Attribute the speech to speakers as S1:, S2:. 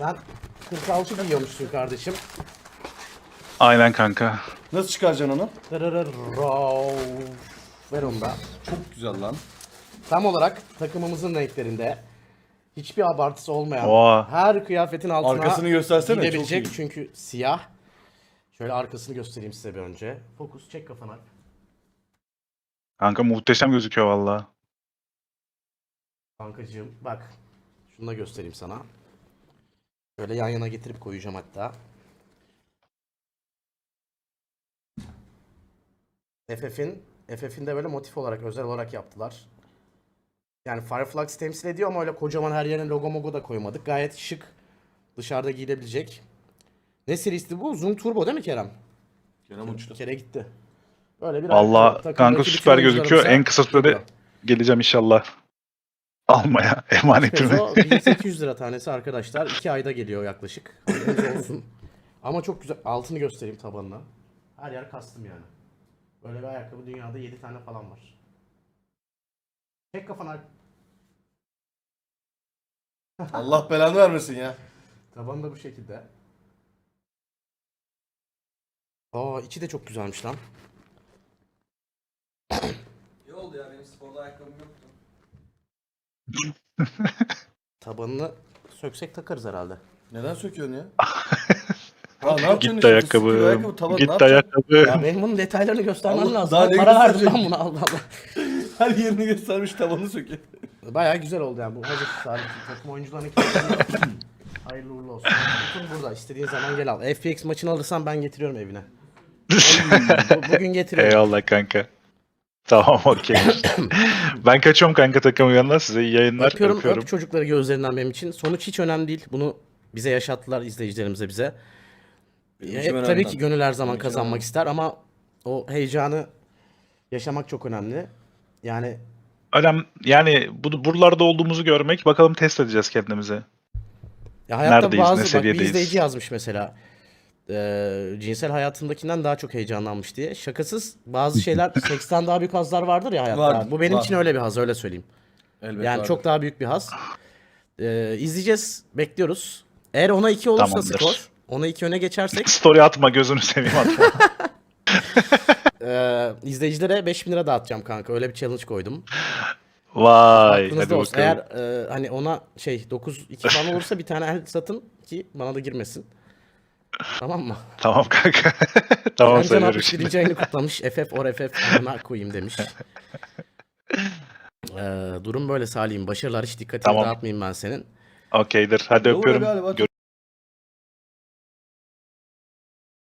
S1: Sen 46 giyiyormuşsun kardeşim.
S2: Aynen kanka.
S3: Nasıl çıkaracaksın onu?
S1: Tırırırırov. Ver onu da.
S3: Çok güzel lan.
S1: Tam olarak takımımızın renklerinde hiçbir abartısı olmayan
S2: Oha.
S1: her kıyafetin altına
S3: Arkasını göstersene, çok
S1: gidebilecek
S3: iyi.
S1: çünkü siyah. Şöyle arkasını göstereyim size bir önce. Fokus çek kafana.
S2: Kanka muhteşem gözüküyor valla.
S1: Kankacığım bak. Şunu da göstereyim sana. Böyle yan yana getirip koyacağım hatta. FF'in FF'in de böyle motif olarak özel olarak yaptılar. Yani Fireflux temsil ediyor ama öyle kocaman her yerine logo mogo da koymadık. Gayet şık. Dışarıda giyilebilecek. Ne serisi bu? Zoom Turbo değil mi Kerem?
S3: Kerem uçtu.
S1: Kere gitti. Böyle bir
S2: Valla kanka süper gözüküyor. En kısa sürede geleceğim inşallah. Almaya emanetimi.
S1: Peso 1800 lira tanesi arkadaşlar. 2 ayda geliyor yaklaşık. Haberiniz olsun. Ama çok güzel. Altını göstereyim tabanına. Her yer kastım yani. Böyle bir ayakkabı dünyada 7 tane falan var. Tek kafana
S3: Allah belanı vermesin ya.
S1: tabanı da bu şekilde. Aa içi de çok güzelmiş lan.
S4: İyi oldu ya benim sporda ayakkabım yoktu.
S1: Tabanını söksek takarız herhalde.
S3: Neden söküyorsun ya? Ha, ne yapacaksın
S2: Gitti
S3: işte?
S2: ayakkabı.
S3: Sıkıyor ayakkabı, taban, ne
S2: Gitti
S3: yapacaksın?
S2: ayakkabı.
S1: Ya benim bunun detaylarını göstermem
S3: Allah-
S1: lazım.
S3: daha
S1: Ben
S3: ne
S1: para verdim
S3: gösterecek?
S1: lan buna Allah Allah.
S3: Her yerini göstermiş tabanı söküyor.
S1: Bayağı güzel oldu yani bu hazır tarih takım oyuncularının kendilerine hayırlı uğurlu olsun. Bütün burada istediğin zaman gel al. FPX maçını alırsan ben getiriyorum evine. Bu- Bugün getiriyorum.
S2: Eyvallah kanka. Tamam okey. ben kaçıyorum kanka takımın yanına. Size iyi yayınlar.
S1: Öpüyorum,
S2: Öpüyorum.
S1: öp çocukları gözlerinden benim için. Sonuç hiç önemli değil. Bunu bize yaşattılar izleyicilerimize bize.
S3: Benim
S1: Hep
S3: için
S1: tabii
S3: önemli.
S1: ki gönül her zaman kazanmak ister ama o heyecanı yaşamak çok önemli. Yani
S2: Önem, yani bu, buralarda olduğumuzu görmek. Bakalım test edeceğiz kendimizi.
S1: Ya hayatta
S2: Neredeyiz, ne
S1: bazı bak bir
S2: seviyedeyiz?
S1: izleyici yazmış mesela. Eee, cinsel hayatındakinden daha çok heyecanlanmış diye. Şakasız bazı şeyler seksten daha büyük hazlar vardır ya hayatta.
S3: Vardır,
S1: Bu benim
S3: var.
S1: için öyle bir haz öyle söyleyeyim.
S3: Elbet
S1: yani
S3: vardır.
S1: çok daha büyük bir haz. Eee izleyeceğiz, bekliyoruz. Eğer ona 2 olursa
S2: Tamamdır.
S1: skor, ona 2 öne geçersek
S2: Story atma gözünü seveyim atma.
S1: eee izleyicilere 5000 lira dağıtacağım kanka. Öyle bir challenge koydum.
S2: Vay hadi
S1: olsun.
S2: bakalım.
S1: Eğer eee, hani ona şey 9 2 falan olursa bir tane el satın ki bana da girmesin. Tamam mı?
S2: Tamam kanka. tamam
S1: Ercan
S2: söylerim
S1: 61.
S2: şimdi.
S1: ayını kutlamış. FF or FF amına koyayım demiş. Ee, durum böyle Salih'im. Başarılar hiç dikkatini
S2: Tamam.
S1: dağıtmayayım ben senin.
S2: Okeydir. Hadi
S3: Doğru
S2: öpüyorum.
S3: galiba,